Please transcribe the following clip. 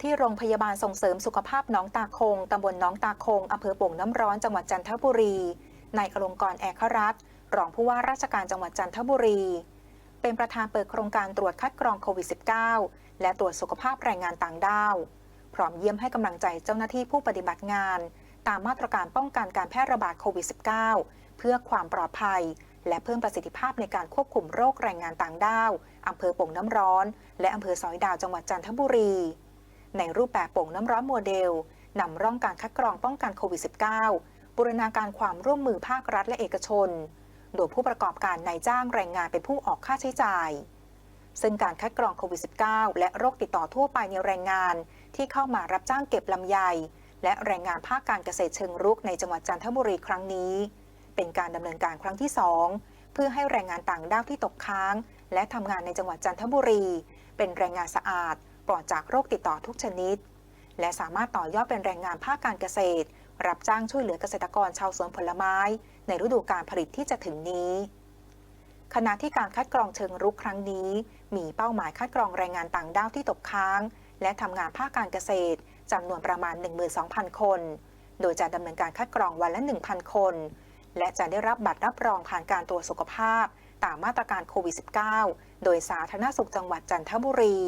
ที่โรงพยาบาลส่งเสริมสุขภาพน้องตาคง ตำบลน้องตาคง อำเภอโป่งน้ำร้อน จังหวัดจันทบุรี นายอลงกร์แอกรัตรองผู้ว่าราชการจังหวัดจันทบุรี เป็นประธานเปิดโครงการตรวจคัดกรองโควิด -19 และตรวจสุขภาพแรงงานต่างด้าว พร้อมเยี่ยมให้กำลังใจเจ้าหน้าที่ผู้ปฏิบัติงาน ตามมาตรการป้องกันการแพร่ระบาดโควิด -19 เพื่อความปลอดภัย และเพิ่มประสิทธิภาพในการควบคุมโรคแรงงานต่างด้าวอำเภอโป่งน้ำร้อน และอำเภอสอยดาวจังหวัดจันทบุรี ในรูปแบบโป่งน้ำร้อนโมเดลนำร่องการคัดกรองป้องกันโควิด -19 บูรณาการความร่วมมือภาครัฐและเอกชน โดยผู้ประกอบการนายจ้างแรงงานเป็นผู้ออกค่าใช้จ่าย ซึ่งการคัดกรองโควิด -19 และโรคติดต่อทั่วไปในแรงงาน ที่เข้ามารับจ้างเก็บลำไย และแรงงานภาคการเกษตรเชิงรุกในจังหวัดจันทบุรีครั้งนี้ เป็นการดำเนินการครั้งที่ 2 เพื่อให้แรงงานต่างด้าวที่ตกค้าง และทำงานในจังหวัดจันทบุรี เป็นแรงงานสะอาด ปลอดจากโรคติดต่อทุกชนิด และสามารถต่อยอดเป็นแรงงานภาคการเกษตร รับจ้างช่วยเหลือเกษตรกรชาวสวนผลไม้ ในฤดูการผลิตที่จะถึงนี้ขณะที่การคัดกรองเชิงรุกครั้งนี้ มีเป้าหมายคัดกรองแรงงานต่างด้าวที่ตกค้าง และทำงานภาคการเกษตรจำนวนประมาณ 12,000 คน โดยจะดำเนินการคัดกรองวันละ 1,000 คน และจะได้รับบัตรรับรองผ่านการตรวจสุขภาพ ตามมาตรการโควิด -19 โดยสาธารณสุขจังหวัดจันทบุรี